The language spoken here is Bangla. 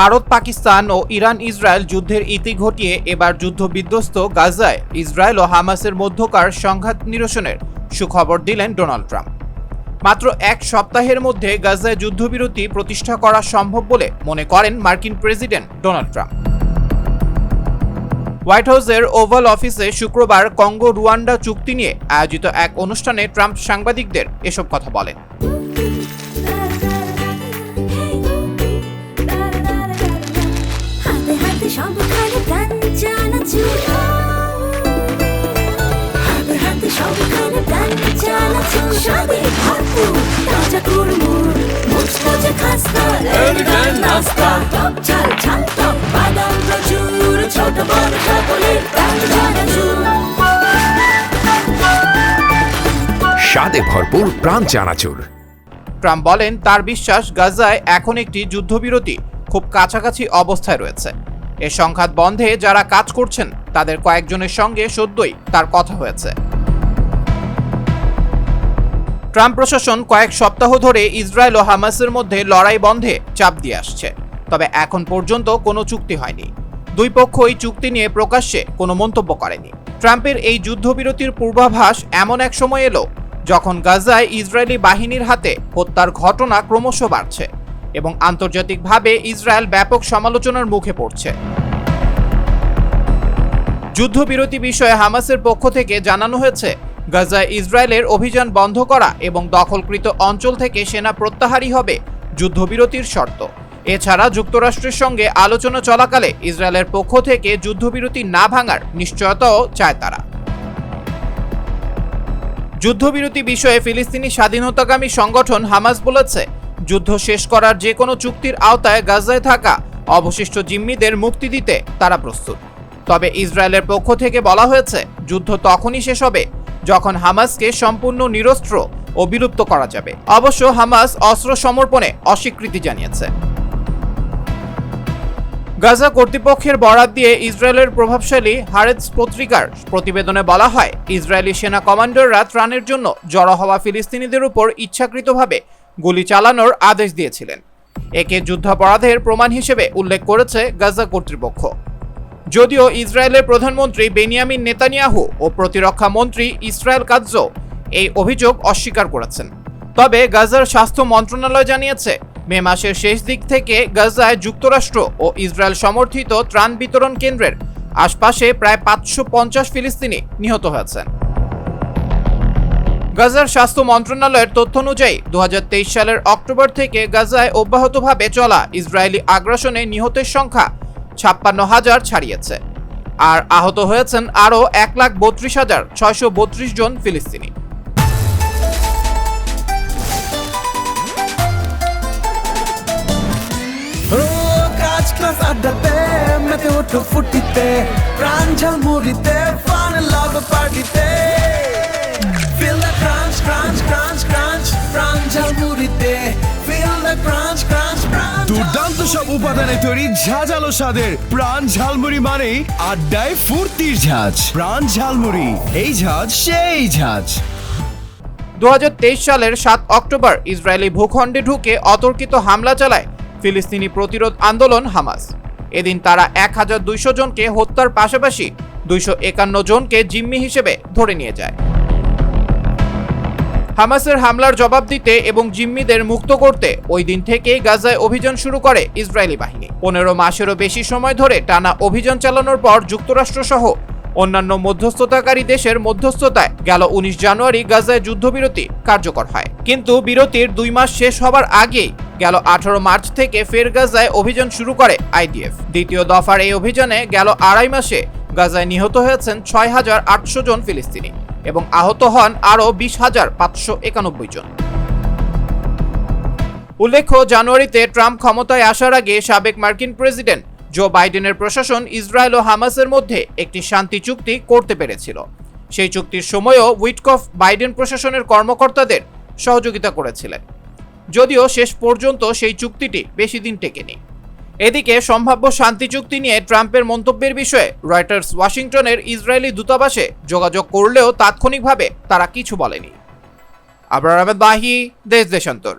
ভারত, পাকিস্তান ও ইরান, ইসরায়েল যুদ্ধের ইতি ঘটিয়ে এবার যুদ্ধ বিধ্বস্ত গাজায়। ইসরায়েল ও হামাসের মধ্যকার সংঘাত নিরসনের সুখবর দিলেন ডোনাল্ড ট্রাম্প। মাত্র এক সপ্তাহের মধ্যে গাজায় যুদ্ধবিরতি প্রতিষ্ঠা করা সম্ভব বলে মনে করেন মার্কিন প্রেসিডেন্ট ডোনাল্ড ট্রাম্প। হোয়াইট হাউসের ওভাল অফিসে শুক্রবার কঙ্গো রুয়ান্ডা চুক্তি নিয়ে আয়োজিত এক অনুষ্ঠানে ট্রাম্প সাংবাদিকদের এসব কথা বলেন। স্বাদে ভরপুর প্রাণ চানাচুর। ট্রাম্প বলেন, তার বিশ্বাস গাজায় এখন একটি যুদ্ধবিরতি খুব কাছাকাছি অবস্থায় রয়েছে। এ সংঘাত বন্ধে যারা কাজ করছেন, তাদের কয়েকজনের সঙ্গে সদ্যই তার কথা হয়েছে। ট্রাম্প প্রশাসন কয়েক সপ্তাহ ধরে ইসরায়েল ও হামাসের মধ্যে লড়াই বন্ধে চাপ দিয়ে আসছে। তবে এখন পর্যন্ত কোনো চুক্তি হয়নি। দুই পক্ষ পক্ষই চুক্তি নিয়ে প্রকাশ্যে কোনো মন্তব্য করেনি। ট্রাম্পের এই যুদ্ধবিরতির পূর্বাভাস এমন এক সময় এলো, যখন গাজায় ইসরায়েলি বাহিনীর হাতে হত্যার ঘটনা ক্রমশ বাড়ছে এবং আন্তর্জাতিকভাবে ইসরায়েল ব্যাপক সমালোচনার মুখে পড়ছে। যুদ্ধবিরতি বিষয়ে হামাসের পক্ষ থেকে জানানো হয়েছে গাজায় ইসরায়েলের অভিযান বন্ধ করা এবং দখলকৃত অঞ্চল থেকে সেনা প্রত্যাহারই হবে যুদ্ধবিরতির শর্ত। এছাড়া যুক্তরাষ্ট্রের সঙ্গে আলোচনা চলাকালে ইসরায়েলের পক্ষ থেকে যুদ্ধবিরতি না ভাঙার নিশ্চয়তাও চায় তারা। যুদ্ধবিরতি বিষয়ে ফিলিস্তিনি স্বাধীনতাকামী সংগঠন হামাস বলেছে, যুদ্ধ শেষ করার যে কোনো চুক্তির আওতায় গাজায় থাকা অবশিষ্ট জিম্মিদের মুক্তি দিতে তারা প্রস্তুত। তবে ইসরায়েলের পক্ষ থেকে বলা হয়েছে, যুদ্ধ তখনই শেষ হবে যখন হামাসকে সম্পূর্ণ নিরস্ত্র ও বিলুপ্ত করা যাবে। অবশ্য হামাস অস্ত্র সমর্পণে অস্বীকৃতি জানিয়েছে। গাজা কর্তৃপক্ষের বরাত দিয়ে ইসরায়েলের প্রভাবশালী হারেজ পত্রিকার প্রতিবেদনে বলা হয়, ইসরায়েলি সেনা কমান্ডাররা ত্রাণের জন্য জড়ো হওয়া ফিলিস্তিনিদের উপর ইচ্ছাকৃতভাবে গুলি চালানোর আদেশ দিয়েছিলেন। একে যুদ্ধাপরাধের প্রমাণ হিসেবে উল্লেখ করেছে গাজা কর্তৃপক্ষ। যদিও ইসরায়েলের প্রধানমন্ত্রী বেনিয়ামিন নেতানিয়াহু ও প্রতিরক্ষা মন্ত্রী ইসরায়েল কাজ্জ এই অভিযোগ অস্বীকার করেছেন। তবে গাজার স্বাস্থ্য মন্ত্রণালয় জানিয়েছে, মে মাসের শেষ দিক থেকে গাজায় যুক্তরাষ্ট্র ও ইসরায়েল সমর্থিত ত্রাণ বিতরণ কেন্দ্রের আশপাশে প্রায় পাঁচশো পঞ্চাশ ফিলিস্তিনি নিহত হয়েছেন। গাজার স্বাস্থ্য মন্ত্রণালয়ের তথ্য অনুযায়ী দু হাজার তেইশ সালের অক্টোবর থেকে গাজায় অব্যাহতভাবে চলা ইসরায়েলি আগ্রাসনে নিহতের সংখ্যা ছাপ্পান্ন হাজার ছাড়িয়েছে। আর আহত হয়েছেন আরও এক লাখ বত্রিশ হাজার ছয়শো বত্রিশ জন ফিলিস্তিনি। আড্ডাতে ওঠো ফুটিতে, প্রাণ ঝালমুড়িতে ফান লাভ পার্টিতে সব উপাদানে তৈরি ঝাঁঝালো স্বাদের প্রাণ ঝালমুড়ি মানেই আড্ডায় ফুর্তির ঝাঁজ। প্রাণ ঝালমুড়ি, এই ঝাঁজ সেই ঝাঁজ। দু সালের সাত অক্টোবর ইসরায়েলি ভূখণ্ডে ঢুকে অতর্কিত হামলা চালায় ফিলিস্তিনি প্রতিরোধ আন্দোলন হামাস। এদিন তারা এক হাজার দুইশো জনকে হত্যার পাশাপাশি দুইশো একান্ন জনকে জিম্মি হিসেবে ধরে নিয়ে যায়। হামাসের হামলার জবাব দিতে এবং জিম্মিদের মুক্ত করতে ওই দিন থেকেই গাজায় অভিযান শুরু করে ইসরায়েলি বাহিনী। পনেরো মাসেরও বেশি সময় ধরে টানা অভিযান চালানোর পর যুক্তরাষ্ট্র সহ অন্যান্য মধ্যস্থতাকারী দেশের মধ্যস্থতায় গেল উনিশ জানুয়ারি গাজায় যুদ্ধবিরতি কার্যকর হয়। কিন্তু বিরতির দুই মাস শেষ হবার আগেই গেল আঠারো মার্চ থেকে ফের গাজায় অভিযান শুরু করে আইডিএফ। দ্বিতীয় দফার এই অভিযানে গেল আড়াই মাসে গাজায় নিহত হয়েছেন ছয় হাজার আটশো জন ফিলিস্তিনি এবং আহত হন আরও বিশ হাজার পাঁচশো একানব্বই জন। উল্লেখ্য, জানুয়ারিতে ট্রাম্প ক্ষমতায় আসার আগে সাবেক মার্কিন প্রেসিডেন্ট জো বাইডেনের প্রশাসন ইসরায়েল ও হামাসের মধ্যে একটি শান্তি চুক্তি করতে পেরেছিল। সেই চুক্তির সময়ও উইটকফ বাইডেন প্রশাসনের কর্মকর্তাদের সহযোগিতা করেছিলেন। যদিও শেষ পর্যন্ত সেই চুক্তিটি বেশি দিন টেকেনি। এদিকে সম্ভাব্য শান্তি চুক্তি নিয়ে ট্রাম্পের মন্তব্যের বিষয়ে রয়টার্স ওয়াশিংটনের ইসরায়েলি দূতাবাসে যোগাযোগ করলেও তাৎক্ষণিকভাবে তারা কিছু বলেনি। আবরার আহমেদ বাহি, দেশ দেশান্তর।